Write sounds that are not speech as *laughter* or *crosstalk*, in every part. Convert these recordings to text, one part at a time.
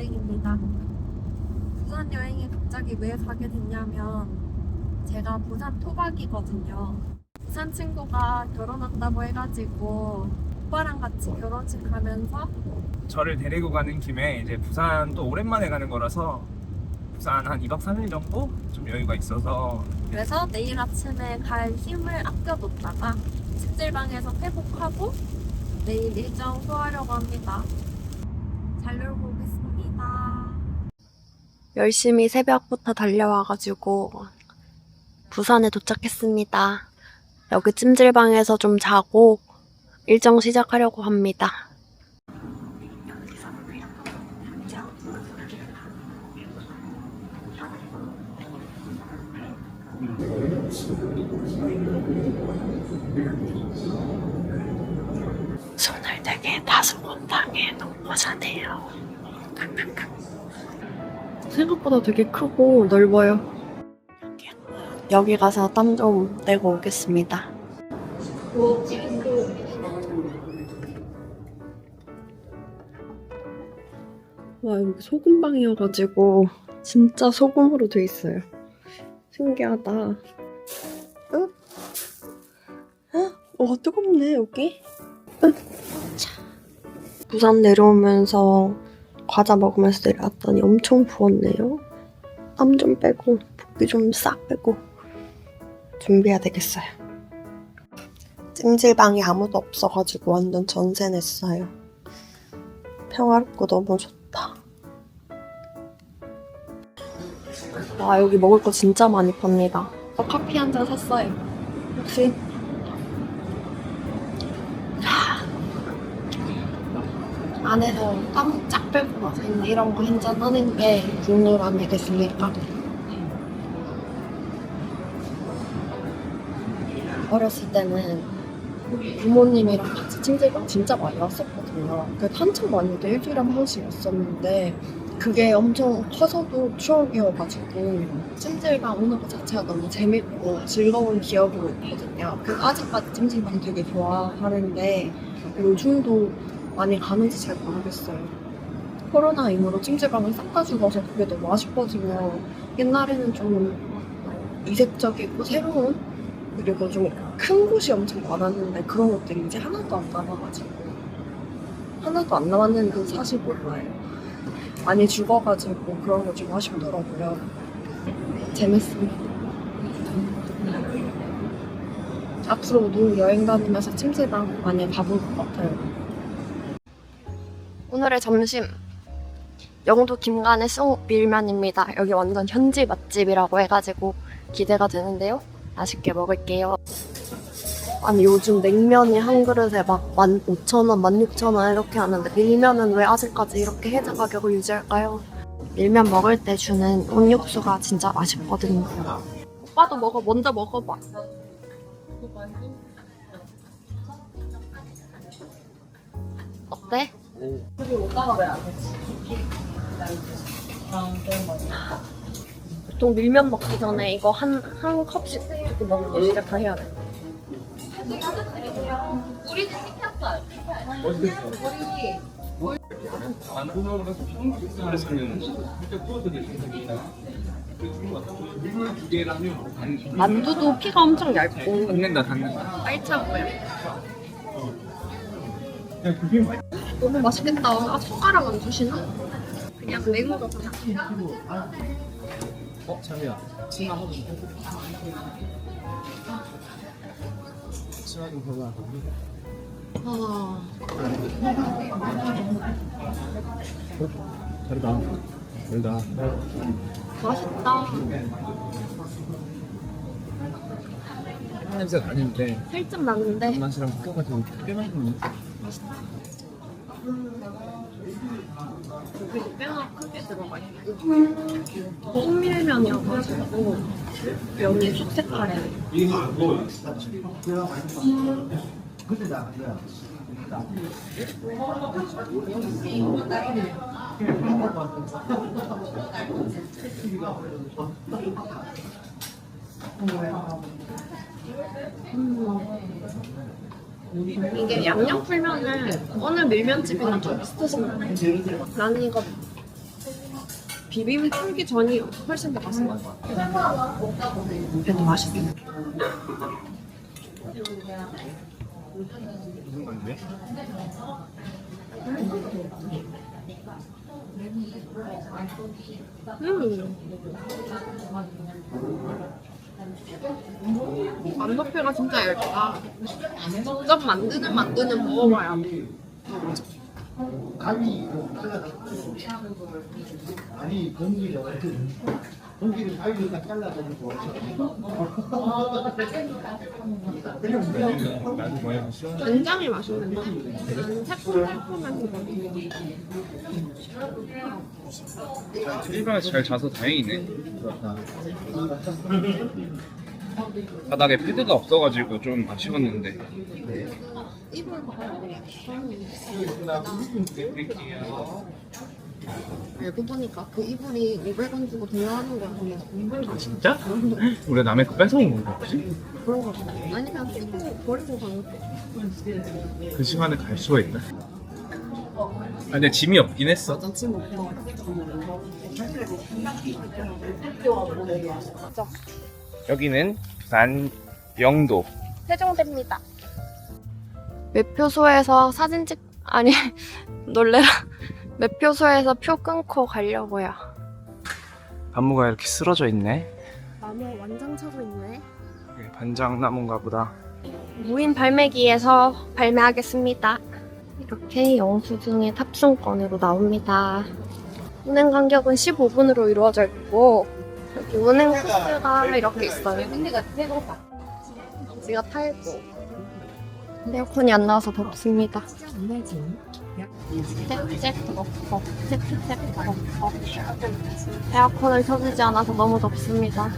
여행입니다. 부산 여행에 갑자기 왜 가게 됐냐면 제가 부산 토박이거든요. 부산 친구가 결혼한다고 해가지고 오빠랑 같이 결혼식 가면서 저를 데리고 가는 김에 이제 부산 또 오랜만에 가는 거라서 부산 한 2박 3일 정도 좀 여유가 있어서 그래서 내일 아침에 갈 힘을 아껴뒀다가 찜질방에서 회복하고 내일 일정 소화하려고 합니다. 잘 놀고. 열심히 새벽부터 달려와가지고 부산에 도착했습니다. 여기 찜질방에서 좀 자고 일정 시작하려고 합니다. 손을 되게 다소곤방에 놓고 자네요. 생각보다 되게 크고 넓어요. 여기 가서 땀 좀 내고 오겠습니다. 와 여기 소금방이어가지고 진짜 소금으로 돼 있어요. 신기하다. 응? 어? 와 뜨겁네 여기. 자. 부산 내려오면서 과자 먹으면서 내려왔더니 엄청 부었네요. 땀 좀 빼고 붓기 좀 싹 빼고 준비해야 되겠어요. 찜질방이 아무도 없어가지고 완전 전세 냈어요. 평화롭고 너무 좋다. 와 여기 먹을 거 진짜 많이 팝니다. 저 커피 한 잔 샀어요. 혹시 안에서 땀 쫙 빼고 나서 이런 거 한잔 하는 게 국룰 아니겠습니까? 어렸을 때는 부모님이랑 같이 찜질방 진짜 많이 왔었거든요. 그래도 한참 많이 때 일주일에 한 번씩 왔었는데 그게 엄청 커서도 추억이어가지고 찜질방 오는 것 자체가 너무 재밌고 즐거운 기억으로 있거든요. 그 아직까지 찜질방 되게 좋아하는데 요즘도 많이 가는지 잘 모르겠어요. 코로나 이후로 찜질방을 싹 다 죽어서 그게 너무 아쉽거든요. 옛날에는 좀 이색적이고 새로운 그리고 좀 큰 곳이 엄청 많았는데 그런 것들이 이제 하나도 안 남아가지고 하나도 안 남았는 그 사실 몰라요. 많이 죽어가지고 그런 거 좀 아쉽더라고요. 재밌습니다. 앞으로도 여행 다니면서 찜질방 많이 가볼 것 같아요. 오늘의 점심 영도 김간의 쑥 밀면입니다. 여기 완전 현지 맛집이라고 해가지고 기대가 되는데요. 맛있게 먹을게요. 아니 요즘 냉면이 한 그릇에 막 15,000원, 16,000원 이렇게 하는데 밀면은 왜 아직까지 이렇게 해자 가격을 유지할까요? 밀면 먹을 때 주는 온육수가 진짜 맛있거든요. 오빠도 먹어, 먼저 먹어봐. 어때? 보통 밀면 먹기 전에 이거 한, 한 컵씩 조금 먹는 거 시작해야 돼. 만두도 피가 엄청 얇고. 닿는다 닿는다. 알차고요. 너무 맛있겠다. 아, 숟가락 안 주시나? 그냥 냉으로 그냥. 어? 자미야 치마 하고 싶어? 치마 좀 벗어 아, 다르다 다르다 맛있다. 냄새가 나는데 살짝 나는데 맛이랑 섞여가지고 꽤 맛있네 여기도 꽤나 크게 들어가 있고 콩밀면이어가지고 면이 촉색하래. 이게 양념 풀면은 어느 밀면집이나 좀 같아요. 나는 이거 비빔 풀기 전이 훨씬 더 맛있는 것 같아요. 그래도 맛있긴 해. 무슨? 음. 만두피가 진짜 얇다. 직접 만드는 만두는 먹어봐야 돼. 아니 공기를 공기를 딱 잘라가지고 나도 뭐야 보시오. 굉장히 맛있는 거. 새콤달콤한 거. 트리가 잘 자서 다행이네. 바닥에 패드가 없어가지고 좀 아쉬웠는데. 이불 봐요. 알고 보니까 그 이불이 500원 주고 대여하는 거야. 그냥. 진짜? 우리 남의 거 뺏어온 건가 혹시? 그런 거 같아. 아니면 쓰고 버리고 가는 거. 그 시간에 갈 수가 있나? 아 근데 짐이 없긴 했어. 맞아, 지금 없어. 여기는 부산 영도. 세종대입니다. 매표소에서 사진 찍 아니 *laughs* 놀래라. 매표소에서 표 끊고 가려고요. 나무가 이렇게 쓰러져 있네. 나무 완장 차고 있네. 이게 반장 나무인가 보다. 무인 발매기에서 발매하겠습니다. 이렇게 영수증의 탑승권으로 나옵니다. 운행 간격은 15분으로 이루어져 있고 여기 운행 코스가 이렇게 있어요. 지가 타있고 에어컨이 안 나와서 덥습니다. 에어컨을 켜주지 않아서 너무 덥습니다.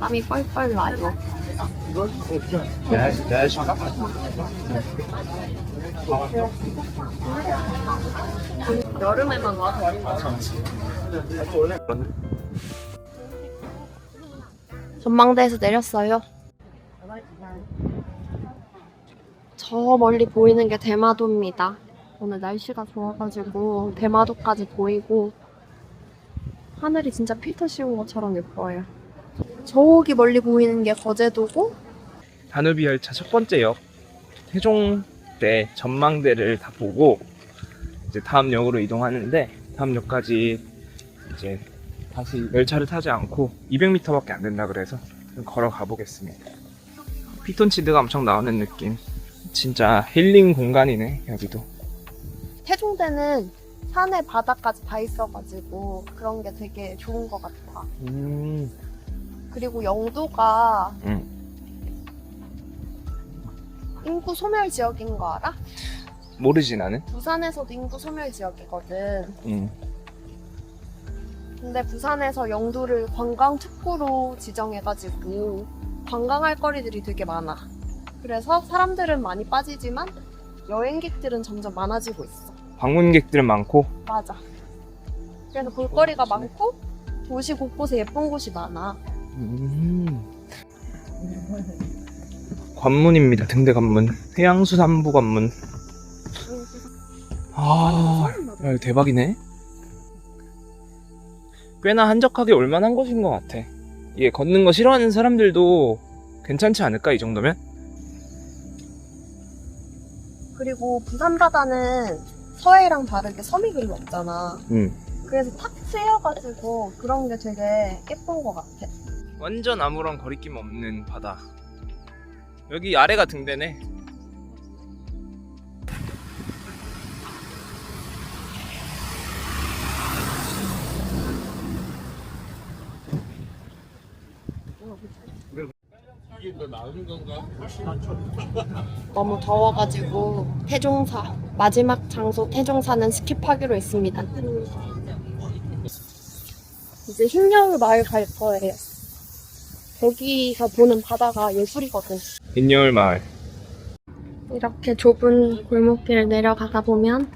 땀이 뻘뻘 나요. 여름에만 와서 전망대에서 내렸어요. 저 멀리 보이는 게 대마도입니다. 오늘 날씨가 좋아가지고 대마도까지 보이고 하늘이 진짜 필터 씌운 것처럼 예뻐요. 저기 멀리 보이는 게 거제도고 다누비 열차 첫 번째 역 세종대 전망대를 다 보고 이제 다음 역으로 이동하는데 다음 역까지 이제 다시 열차를 타지 않고 200m밖에 안 된다 그래서 좀 걸어가 보겠습니다. 피톤치드가 엄청 나오는 느낌. 진짜 힐링 공간이네 여기도. 태종대는 산에 바다까지 다 있어가지고 그런 게 되게 좋은 것 같아. 음, 그리고 영도가 음. 인구 소멸 지역인 거 알아? 모르지 나는. 부산에서도 인구 소멸 지역이거든. 음. 근데 부산에서 영도를 관광 특구로 지정해가지고 관광할 거리들이 되게 많아. 그래서 사람들은 많이 빠지지만 여행객들은 점점 많아지고 있어. 방문객들은 많고 맞아. 그래서 볼거리가 많고 도시 곳곳에 예쁜 곳이 많아. 음. 관문입니다. 등대 관문. 해양수산부 관문. 아, 야, 이거 대박이네. 꽤나 한적하게 올만한 곳인 것 같아. 이게 걷는 거 싫어하는 사람들도 괜찮지 않을까 이 정도면? 그리고 부산 바다는 서해랑 다르게 섬이 별로 없잖아. 응. 그래서 탁 트여가지고 그런 게 되게 예쁜 것 같아. 완전 아무런 거리낌 없는 바다. 여기 아래가 등대네. 너무 더워가지고 태종사 마지막 장소 태종사는 스킵하기로 했습니다. 이제 흰여울 마을 갈 거예요. 거기서 보는 바다가 예술이거든. 인여울 마을. 이렇게 좁은 골목길 내려가다 보면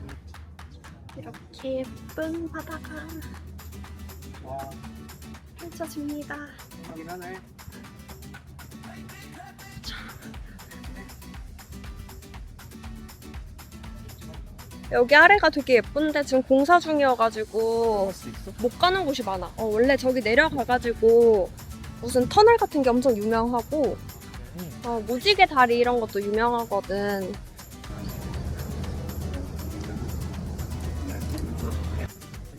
이렇게 예쁜 바다가 펼쳐집니다. 여기 아래가 되게 예쁜데 지금 공사 중이어가지고 수 있어? 못 가는 곳이 많아. 어, 원래 저기 내려가가지고 무슨 터널 같은 게 엄청 유명하고 음. 어, 무지개 다리 이런 것도 유명하거든.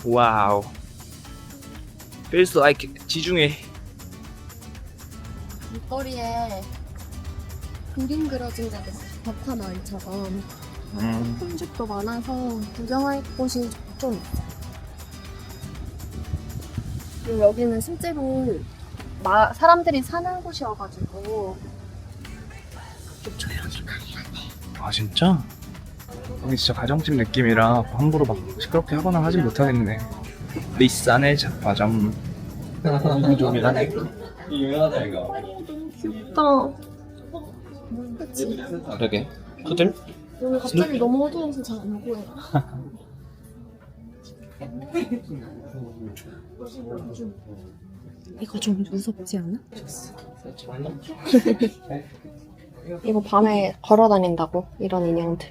와우. Feels like 지중해. 길거리에 그림 그려진 데도 벽화 마을처럼 음. 홈집도 많아서 구경할 곳이 좀 있어. 그리고 여기는 실제로 마, 사람들이 사는 곳이어가지고 좀 조용히 가야 돼. 아 진짜? 여기 진짜 가정집 느낌이라 함부로 막 시끄럽게 하거나 하진 못하겠네. 리산의 잡화점. *laughs* 유명하다 이거. 귀엽다. 그치? 그러게. 푸들? 오늘 갑자기 너무 어두워서 잘 안 보여. *laughs* 이거 좀 무섭지 않아? *laughs* 이거 밤에 걸어 다닌다고 이런 인형들.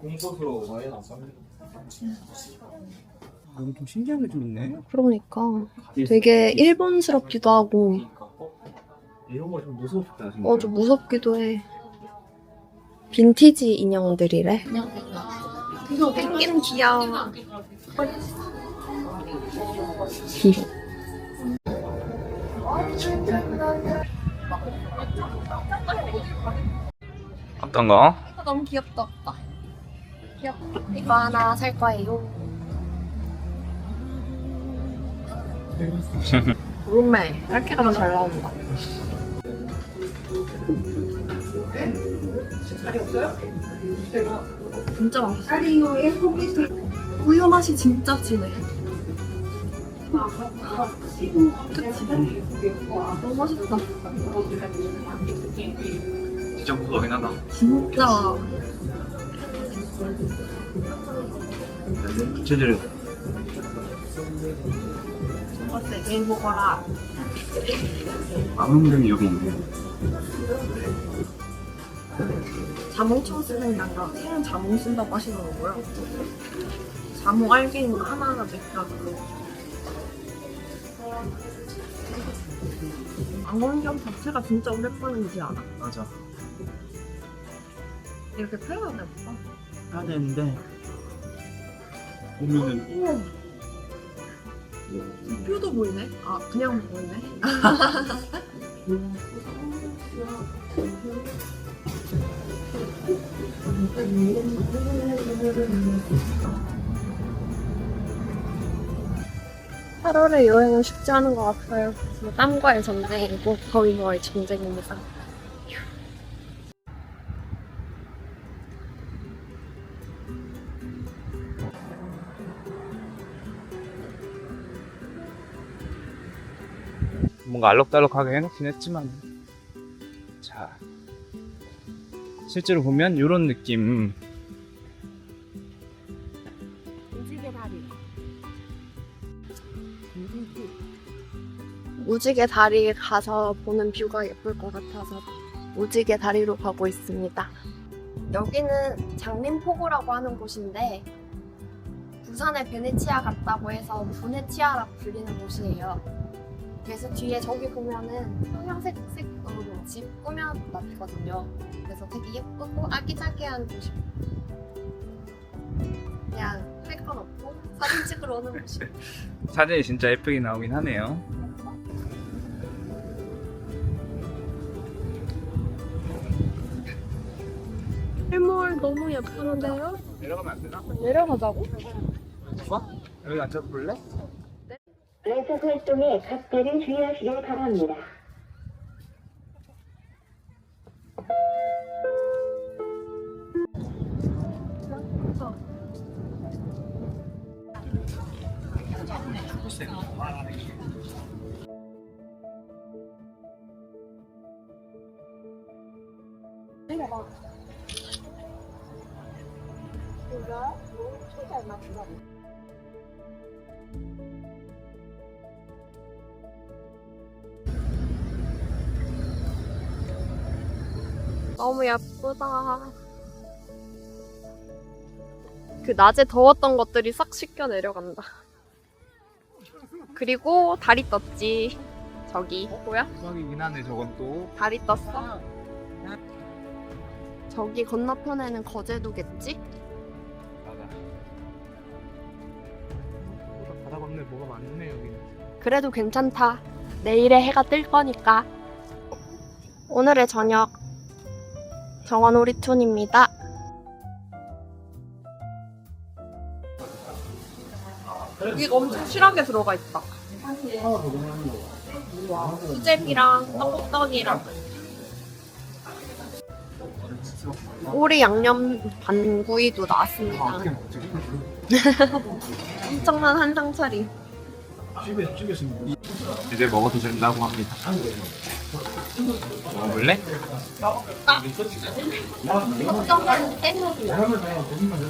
공소스러워 많이 나왔어. 여기 좀 신기한 게 좀 있네. 그러니까 되게 일본스럽기도 하고 이런 거 좀 무섭다 진짜. 어 좀 무섭기도 해. 빈티지 인형들이래. 뺏기는 귀여워. 어떤 거? 너무 귀엽다 오빠. 귀엽다. 이거 하나 살 거예요. *laughs* 룸메 이렇게 가면 잘 나온다. 진짜 맛있어. 우유 맛이 진짜 진해. 그치? 너무 맛있다. 진짜 무섭긴 하다. 진짜. 제대로. 어때? 얘 먹어라. 암흑령이 여기 있네. 자몽청 쓰는 난가 새는 자몽 쓴다고 하시는 거고요. 자몽 알갱이 하나하나 맥혀가지고. 망원경 자체가 진짜 오랫동안이지 않아? 맞아. 이렇게 표현해야 될까? 해야 되는데 보면은 뼈도 보이네? 아, 그냥 보이네? 팔월의 여행은 쉽지 않은 것 같아요. 뭐 땀과의 전쟁이고 더위와의 전쟁입니다. 뭔가 알록달록하게 해놓긴 했지만 자 실제로 보면 이런 느낌 무지개 다리. 무지개 다리 가서 보는 뷰가 예쁠 것 같아서 무지개 다리로 가고 있습니다. 여기는 장림포구라고 하는 곳인데 부산의 베네치아 같다고 해서 부네치아라고 불리는 곳이에요. 그래서 뒤에 저기 보면은 형형색 색으로 집 꾸며놨거든요. 그래서 되게 예쁘고 아기자기한 곳이에요. 그냥 할 건 없고 사진 찍으러 오는 곳이에요. *laughs* 사진이 진짜 예쁘게 나오긴 하네요 해물 너무 예쁘는데요? 내려가면 안 되나? 내려가자고? 좋아? 여기 앉아서 볼래? 외적 활동에 각별히 주의하시길 바랍니다. 내려봐. 이거 초잘 맞춘다. 너무 예쁘다. 그 낮에 더웠던 것들이 싹 씻겨 내려간다. 그리고 달이 떴지. 저기 뭐야? 수학이긴 하네 저건 또. 달이 떴어. 저기 건너편에는 거제도겠지? 맞아. 생각보다 바다 건너에 뭐가 많네 여기는. 그래도 괜찮다. 내일에 해가 뜰 거니까. 오늘의 저녁 정원 오리툰입니다. 여기가 엄청 실하게 들어가 있다. 와, 수제비랑 떡떡이랑 오리 양념 반구이도 나왔습니다. *laughs* 엄청난 한상 차림. 이제 먹어도 된다고 합니다. 먹어볼래?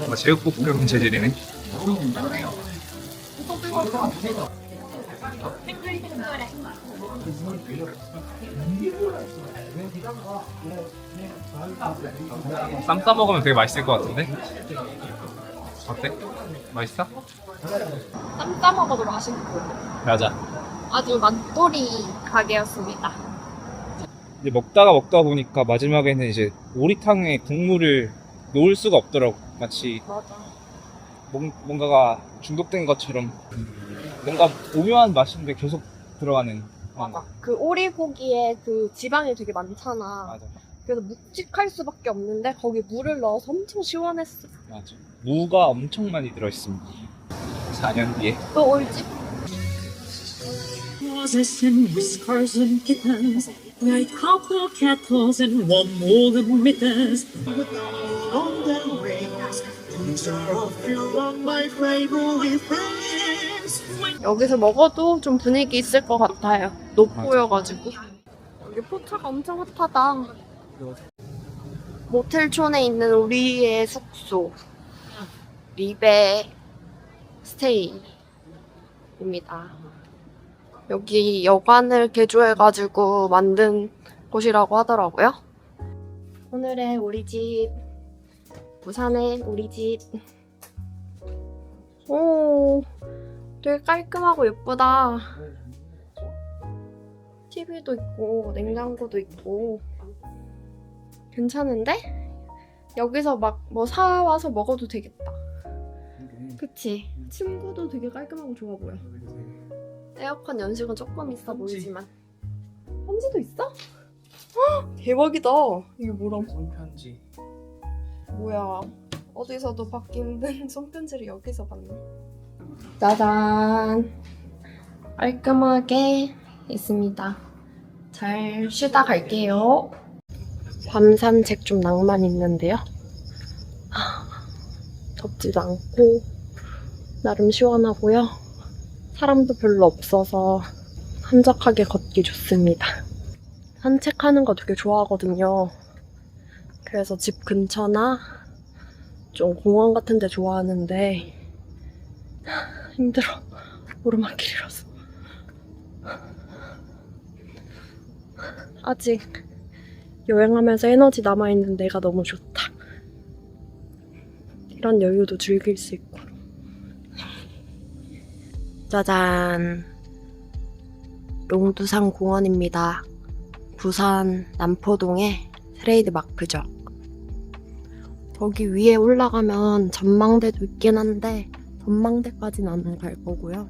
뭐 제육볶음 재질이네. 쌈 싸 먹으면 되게 맛있을 것 같은데? 어때? 맛있어? 쌈 싸 먹어도 맛있고 맞아. 아주 맛돌이 가게였습니다. 이제 먹다가 먹다 보니까 마지막에는 이제 오리탕에 국물을 놓을 수가 없더라고. 마치 맞아. 뭔, 뭔가가 중독된 것처럼 뭔가 오묘한 맛인데 계속 들어가는. 그런 거. 그 오리고기에 그 지방이 되게 많잖아. 맞아. 그래서 묵직할 수밖에 없는데 거기 물을 넣어서 엄청 시원했어. 맞아. 무가 엄청 많이 들어있습니다. 4년 뒤에. 또 올지? Roses and whiskers and kittens, white copper kettles and warm woolen mittens. On the wings, these are a few of my favorite friends. 여기서 먹어도 좀 분위기 있을 것 같아요. 높보여가지고. 여기 포차가 엄청 핫하다. 모텔촌에 있는 우리의 숙소. 리베 스테이입니다. 여기 여관을 개조해가지고 만든 곳이라고 하더라고요. 오늘의 우리 집. 부산의 우리 집. 오, 되게 깔끔하고 예쁘다. TV도 있고, 냉장고도 있고. 괜찮은데? 여기서 막 뭐 사와서 먹어도 되겠다. 그치? 침구도 되게 깔끔하고 좋아 보여. 에어컨 연식은 조금 있어 보이지만. 편지도 있어? 헉, *gasps* 대박이다. 이게 뭐람? 손편지. 뭐야. 어디서도 받기 힘든 *laughs* 손편지를 여기서 받네. 짜잔. 깔끔하게 있습니다. 잘 쉬다 갈게요. 밤 산 책 좀 낭만 있는데요. 아, 덥지도 않고 나름 시원하고요. 사람도 별로 없어서 한적하게 걷기 좋습니다. 산책하는 거 되게 좋아하거든요. 그래서 집 근처나 좀 공원 같은 데 좋아하는데 *laughs* 힘들어. 오르막길이라서. 아직 여행하면서 에너지 남아있는 내가 너무 좋다. 이런 여유도 즐길 수 있고. 짜잔. 롱두산 공원입니다. 부산 남포동의 트레이드 마크죠. 거기 위에 올라가면 전망대도 있긴 한데 전망대까지는 안 갈 거고요.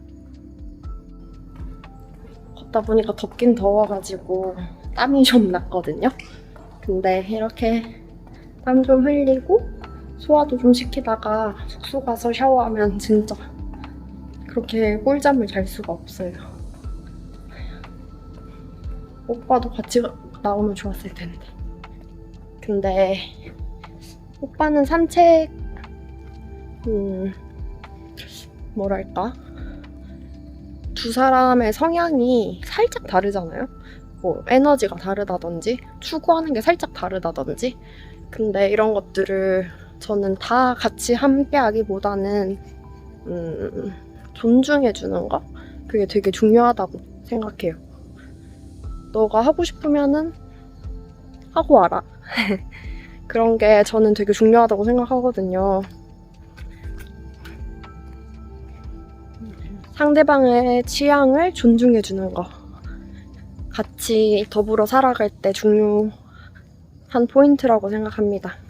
걷다 보니까 덥긴 더워가지고 땀이 좀 났거든요. 근데 이렇게 땀 좀 흘리고 소화도 좀 시키다가 숙소 가서 샤워하면 진짜 그렇게 꿀잠을 잘 수가 없어요. 오빠도 같이 나오면 좋았을 텐데. 근데 오빠는 산책, 음, 뭐랄까. 두 사람의 성향이 살짝 다르잖아요? 뭐, 에너지가 다르다든지, 추구하는 게 살짝 다르다든지. 근데 이런 것들을 저는 다 같이 함께 하기보다는, 음, 존중해주는 거? 그게 되게 중요하다고 생각해요. 너가 하고 싶으면은 하고 와라. *laughs* 그런 게 저는 되게 중요하다고 생각하거든요. 상대방의 취향을 존중해주는 거. 같이 더불어 살아갈 때 중요한 포인트라고 생각합니다.